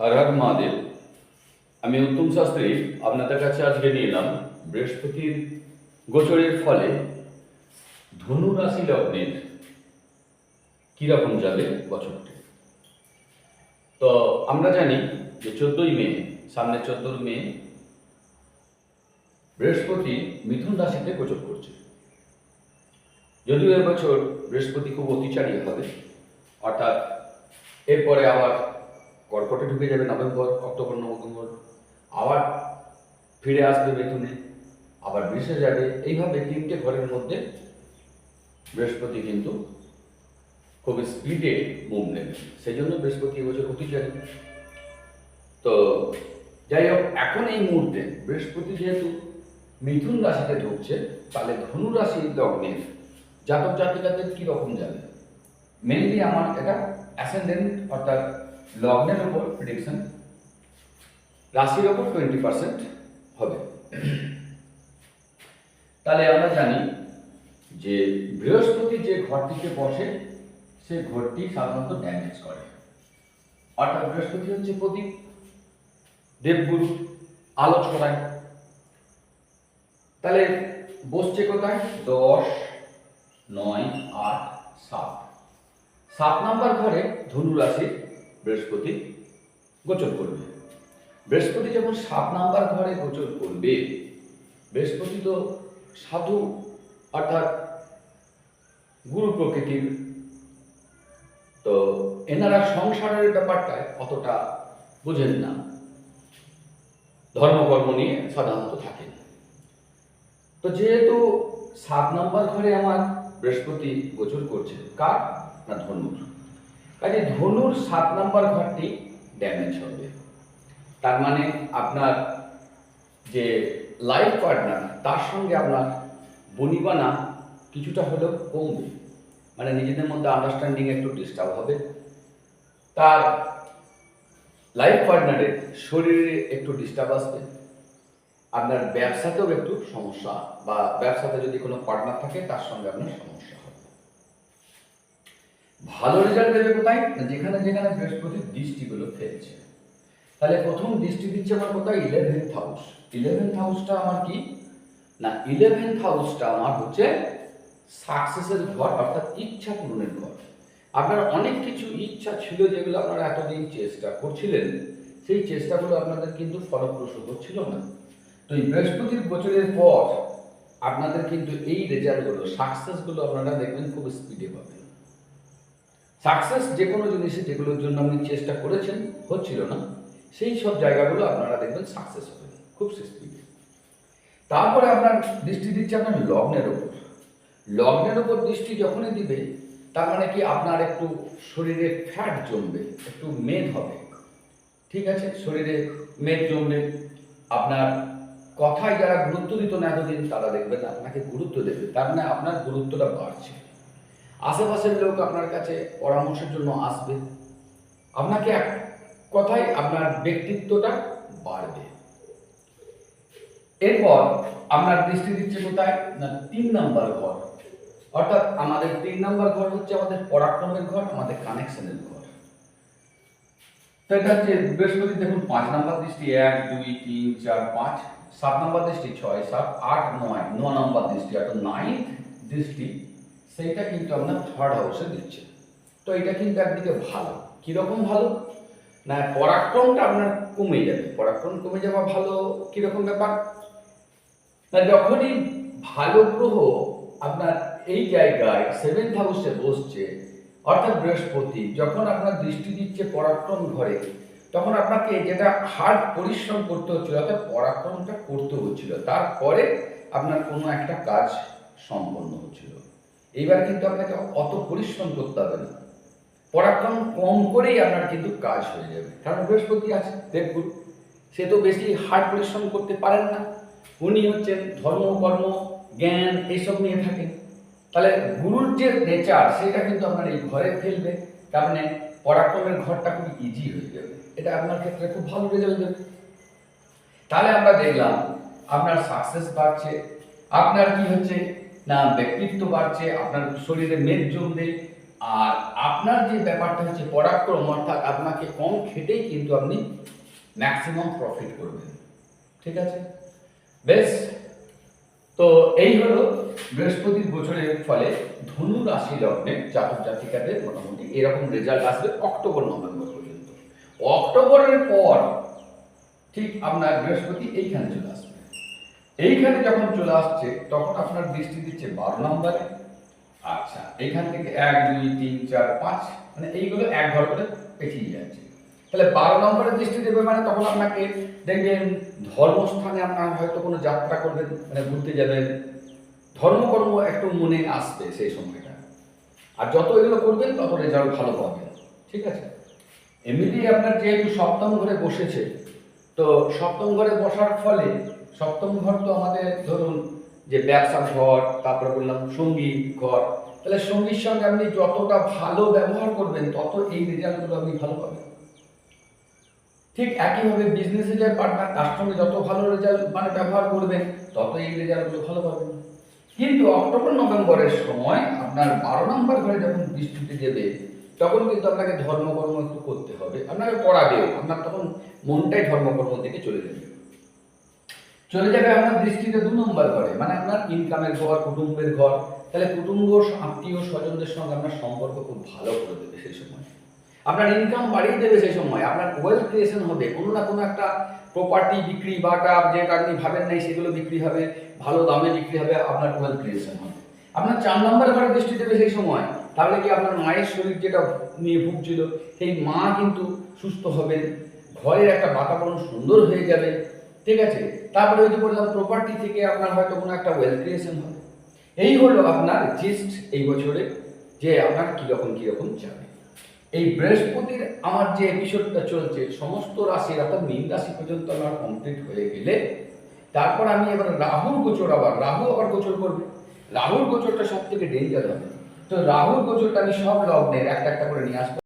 হর হর মহাদেব। আমি উত্তম শাস্ত্রী, আপনাদের কাছে আজকে নিয়ে এলাম বৃহস্পতির গোচরের ফলে ধনু রাশি লগ্নের কীরকম যাবে বছরটি। তো আমরা জানি যে চোদ্দই মে, সামনে চোদ্দই মে, বৃহস্পতি মিথুন রাশিতে গোচর করছে। যদিও এবছর বৃহস্পতি খুব অতিচারী হবে, অর্থাৎ এরপরে আবার কর্কটে ঢুকে যাবে নভেম্বর, অক্টোবর, নভেম্বর, আবার ফিরে আসবে বেতনে, আবার বৃষে যাবে। এইভাবে তিনটে ঘরের মধ্যে বৃহস্পতি কিন্তু খুব স্পিডে মুভ নেবে। সেই জন্য বৃহস্পতি এবছর অতিচারী। তো যাই হোক, এখন এই মুহূর্তে বৃহস্পতি যেহেতু মিথুন রাশিতে ঢুকছে, তাহলে ধনু রাশি লগ্নের জাতক জাতিকাদের কি রকম যাবে? মেনলি আমার এটা অ্যাসেন্ডেন্ট অর্থাৎ লগ্নের উপর প্রিডিকশন রাশির ওপর টোয়েন্টি পার্সেন্ট হবে। তাহলে আমরা জানি যে বৃহস্পতি যে ঘরটিতে বসে, সে ঘরটি সাধারণত ড্যামেজ করে। অর্থাৎ বৃহস্পতি হচ্ছে প্রদীপ, দেবগুরু আলো ছড়ায়। তাহলে বসছে কোথায়? দশ, নয়, আট, সাত। সাত নাম্বার ঘরে ধনু রাশির বৃহস্পতি গোচর করবে। বৃহস্পতি যখন সাত নাম্বার ঘরে গোচর করবে, বৃহস্পতি তো সাধু, অর্থাৎ গুরু প্রকৃতির। তো এনারা সংসারের ব্যাপারটায় অতটা বোঝেন না। ধর্মকর্ম নিয়ে সাধারণত থাকেন। তো যেহেতু সাত নম্বর ঘরে আমার বৃহস্পতি গোচর করছে কার? না ধনুর কাজে ধনুর সাত নম্বর ঘরটি ড্যামেজ হবে। তার মানে আপনার যে লাইফ পার্টনার তার সঙ্গে আপনার বনিবানা কিছুটা হলেও কমবে। মানে নিজেদের মধ্যে আন্ডারস্ট্যান্ডিং একটু ডিস্টার্ব হবে। তার লাইফ পার্টনারের শরীরে একটু ডিস্টার্ব আসবে। আপনার ব্যবসাতেও একটু সমস্যা বা ব্যবসাতে যদি কোনো পার্টনার থাকে, তার সঙ্গে আপনার সমস্যা ভালো রেজাল্ট দেবে কোথায়? যেখানে যেখানে বৃহস্পতির দৃষ্টিগুলো ফেলছে। তাহলে প্রথম দৃষ্টি দিচ্ছে আমার কোথায়? ইলেভেন্থ হাউস ইলেভেন্থ হাউসটা আমার কি? না ইলেভেন্থ হাউসটা আমার হচ্ছে সাকসেসের ঘর, অর্থাৎ ইচ্ছা পূরণের ঘর। আপনার অনেক কিছু ইচ্ছা ছিল যেগুলো আপনারা এতদিন চেষ্টা করছিলেন, সেই চেষ্টাগুলো আপনাদের কিন্তু ফলপ্রসূ হচ্ছিল না। তো এই বৃহস্পতির গোচরের পর আপনাদের কিন্তু এই রেজাল্টগুলো সাকসেসগুলো আপনারা দেখবেন খুব স্পিডে পাবেন সাকসেস যে কোনো জিনিসে যেগুলোর জন্য আপনি চেষ্টা করেছেন, হচ্ছিল না, সেই সব জায়গাগুলো আপনারা দেখবেন সাকসেস হবেন খুব স্পিডে তারপরে আপনার দৃষ্টি দিচ্ছে আপনার লগ্নের ওপর লগ্নের ওপর দৃষ্টি যখনই দিবে, তার মানে কি আপনার একটু শরীরে ফ্যাট জমবে, একটু মেদ হবে। ঠিক আছে? শরীরে মেদ জমবে। আপনার কথায় যারা গুরুত্ব দিত না এতদিন, তারা দেখবেন আপনাকে গুরুত্ব দেবে। তার মানে আপনার গুরুত্বটা বাড়ছে। আশেপাশের লোক আপনার কাছে পরামর্শের জন্য আসবে। আপনাকে এক কথায় আপনার ব্যক্তিত্বটা বাড়বে। এরপর আপনার দৃষ্টি দিচ্ছে কোথায়? না, তিন নাম্বার ঘর। অর্থাৎ আমাদের তিন নাম্বার ঘর হচ্ছে আমাদের পরাক্রমের ঘর, আমাদের কানেকশনের ঘর। তো এটা হচ্ছে বৃহস্পতি, দেখুন, পাঁচ নাম্বার দৃষ্টি, এক, দুই, তিন, চার, পাঁচ, সাত নাম্বার দৃষ্টি, ছয়, সাত, আট, নয়, ন নাম্বার দৃষ্টি, অর্থাৎ নাইন্থ দৃষ্টি। সেইটা কিন্তু আপনার থার্ড হাউসে দিচ্ছে। তো এটা কিন্তু একদিকে ভালো। কীরকম ভালো? না, পরাক্রমটা আপনার কমে যাবে। পরাক্রম কমে যাওয়া ভালো কীরকম ব্যাপার? না, যখনই ভালো গ্রহ আপনার এই জায়গায় সেভেন্থ হাউসে বসছে, অর্থাৎ বৃহস্পতি, যখন আপনার দৃষ্টি দিচ্ছে পরাক্রম ঘরে, তখন আপনাকে যেটা হার্ড পরিশ্রম করতে হচ্ছিল, অর্থাৎ পরাক্রমটা করতে হচ্ছিল, তারপরে আপনার কোনো একটা কাজ সম্পন্ন হচ্ছিল। এইবার কিন্তু আপনাকে অত পরিশ্রম করতে হবে না। পরাক্রম কম করেই আপনার কিন্তু কাজ হয়ে যাবে। কারণ বৃহস্পতি আছে, দেখুন। সে তো বেশি হার্ড পরিশ্রম করতে পারেন না। উনি হচ্ছেন ধর্ম, কর্ম, জ্ঞান এইসব নিয়ে থাকেন। তাহলে গুরুর যে নেচার সেটা কিন্তু আপনার এই ঘরে ফেলবে। তার মানে পরাক্রমের ঘরটা খুব ইজি হয়ে যাবে। এটা আপনার ক্ষেত্রে খুব ভালো রেজাল্ট দেবে তাহলে আমরা দেখলাম, আপনার সাকসেস বাড়ছে। আপনার কি হচ্ছে? না, ব্যক্তিত্ব বাড়ছে, আপনার শরীরে মেদ জমবে, আর আপনার যে ব্যাপারটা হচ্ছে পরাক্রম অর্থাৎ আপনাকে কম খেটেই কিন্তু আপনি ম্যাক্সিমাম প্রফিট করবেন। ঠিক আছে? বেশ, তো এই হলো বৃহস্পতির গোচরের ফলে ধনু রাশি লগ্নে জাতক জাতিকাদের মোটামুটি এরকম রেজাল্ট আসবে অক্টোবর, নভেম্বর পর্যন্ত। অক্টোবরের পর, ঠিক আপনার বৃহস্পতি এইখানে চলে আসবে। এইখানে যখন চলে আসছে, তখন আপনার দৃষ্টি দিচ্ছে বারো নম্বরে। আচ্ছা এখান থেকে এক, দুই, তিন, চার, পাঁচ মানে এইগুলো এক ঘর করে পেছিয়ে যাচ্ছে। তাহলে বারো নম্বরের দৃষ্টি দেবে মানে তখন আপনাকে দেখবেন ধর্মস্থানে আপনার হয়তো কোনো যাত্রা করবেন মানে ঘুরতে যাবেন। ধর্মকর্ম একটু মনে আসবে সেই সময়টা। আর যত এগুলো করবেন, তত রেজাল্ট ভালো পাবেন। ঠিক আছে? এমনিতেই আপনার যেহেতু সপ্তম ঘরে বসেছে, তো সপ্তম ঘরে বসার ফলে সপ্তম ঘর তো আমাদের ধরুন যে ব্যবসা ঘর, তারপরে বললাম সংগীত ঘর। তাহলে সঙ্গীর সঙ্গে আপনি যতটা ভালো ব্যবহার করবেন, তত এই রেজাল্টগুলো আপনি ভালো পাবেন। ঠিক একইভাবে বিজনেসে যে পার্টনার তার সঙ্গে যত ভালো রেজাল্ট মানে ব্যবহার করবেন, তত এই রেজাল্টগুলো ভালো পাবেন। কিন্তু অক্টোবর, নভেম্বরের সময় আপনার বারো নম্বর ঘরে যখন বৃষ্টিতে দেবে, তখন কিন্তু আপনাকে ধর্মকর্ম একটু করতে হবে। আপনাকে পড়াবেও আপনার তখন মনটাই ধর্মকর্ম থেকে চলে যাবে। চলে যাবে আপনার দৃষ্টিতে দু নম্বর ঘরে মানে আপনার ইনকামের ঘর, কুটুম্বের ঘর, তাহলে কুটুম্ব আত্মীয় স্বজনদের সঙ্গে আপনার সম্পর্ক খুব ভালো করে দেবে সেই সময়। আপনার ইনকাম বাড়িয়ে দেবে সেই সময়, আপনার ওয়েলথ ক্রিয়েশন হবে, কোনো না কোনো একটা প্রপার্টি বিক্রি বাটা যেটা আপনি ভাবেন নাই, সেগুলো বিক্রি হবে, ভালো দামে বিক্রি হবে, আপনার ওয়েলথ ক্রিয়েশন হবে। আপনার চার নম্বর ঘরে দৃষ্টি দেবে সেই সময়, তাহলে কি আপনার মায়ের শরীর যেটা নিয়ে ভুগছিল, সেই মা কিন্তু সুস্থ হবেন, ঘরের একটা বাতাবরণ সুন্দর হয়ে যাবে ঠিক আছে? তারপরে ওই যে বললাম প্রপার্টি থেকে আপনার হয়তো কোনো একটা ওয়েলথ ক্রিয়েশন হবে এই হলো আপনার জিস্ট এই বছরে যে আপনার কীরকম কীরকম যাবে। এই বৃহস্পতির আমার যে এপিসোডটা চলছে, সমস্ত রাশির অর্থাৎ মীন রাশি পর্যন্ত আমার কমপ্লিট হয়ে গেলে, তারপর আমি এবার রাহুর গোচর আবার, রাহু আবার গোচর করবে। রাহুর গোচরটা সব থেকে ডেঞ্জার হবে। তো রাহুর গোচরটা আমি সব লগ্নের একটা একটা করে নিয়ে আসব।